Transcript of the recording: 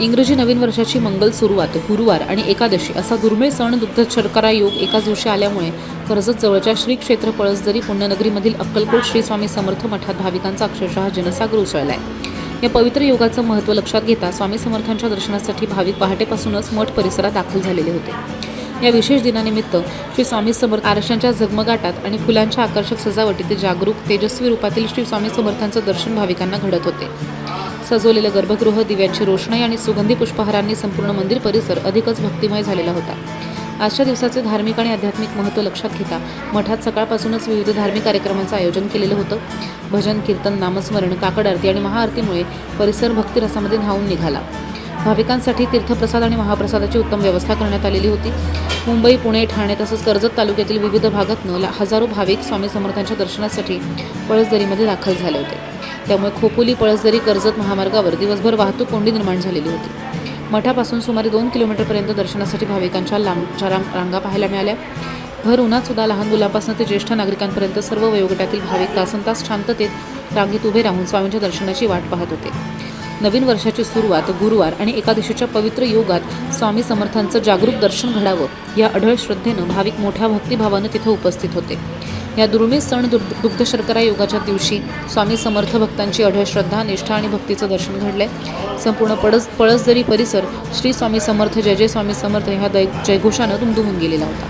इंग्रजी नवीन वर्षाची मंगल सुरुवात गुरुवार आणि एकादशी असा दुर्मिळ सण दुग्ध शर्करा योग एकाच दिवशी आल्यामुळे कर्जत जवळच्या श्री क्षेत्र पळसदरी पुण्यनगरीमधील अक्कलकोट श्री स्वामी समर्थ मठात भाविकांचा अक्षरशः जनसागर आहे या पवित्र योगाचं महत्त्व लक्षात घेता स्वामी समर्थांच्या दर्शनासाठी भाविक पहाटेपासूनच मठ परिसरात दाखल झालेले होते. या विशेष दिनानिमित्त श्री स्वामी समर्थ आरशांच्या झगमगाटात आणि फुलांच्या आकर्षक सजावटीत जागरूक तेजस्वी रूपातील श्री स्वामी समर्थांचं दर्शन भाविकांना घडत होते. सजवलेलं गर्भगृह दिव्यांची रोषणाई आणि सुगंधी पुष्पहारांनी संपूर्ण मंदिर परिसर अधिकच भक्तिमय झालेला होता. आजच्या दिवसाचे धार्मिक आणि आध्यात्मिक महत्त्व लक्षात घेता मठात सकाळपासूनच विविध धार्मिक कार्यक्रमांचं आयोजन केलेलं होतं. भजन कीर्तन नामस्मरण काकड आरती आणि महाआरतीमुळे परिसर भक्तिरसामध्ये न्हावून निघाला. भाविकांसाठी तीर्थप्रसाद आणि महाप्रसादाची उत्तम व्यवस्था करण्यात आलेली होती. मुंबई पुणे ठाणे तसंच कर्जत तालुक्यातील विविध भागातनं ला- हजारो भाविक स्वामी समर्थांच्या दर्शनासाठी पळसदरीमध्ये दाखल झाले होते. त्यामुळे खोपोली पळसदरी कर्जत महामार्गावर दिवसभर वाहतूक कोंडी निर्माण झालेली होती. मठापासून सुमारे दोन किलोमीटरपर्यंत दर्शनासाठी भाविकांच्या लांबच्या रांगा पाहायला मिळाल्या. भर उन्हात सुद्धा लहान मुलांपासून ते ज्येष्ठ नागरिकांपर्यंत सर्व वयोगटातील भाविक तासन तास शांततेत रांगेत उभे राहून स्वामींच्या दर्शनाची वाट पाहत होते. नवीन वर्षाची सुरुवात गुरुवार आणि एकादशीच्या पवित्र योगात स्वामी समर्थांचं जागरूक दर्शन घडावं या अढळ श्रद्धेनं भाविक मोठ्या भक्तिभावानं तिथं उपस्थित होते. या दुर्मिळ सण दुग्ध शर्करा योगाच्या दिवशी स्वामी समर्थ भक्तांची अढळ श्रद्धा निष्ठा आणि भक्तीचं दर्शन घडलंय. संपूर्ण पळस पळसदरी परिसर श्री स्वामी समर्थ जय जय स्वामी समर्थ ह्या दै जयघोषानं दुमदुमून गेलेला होता.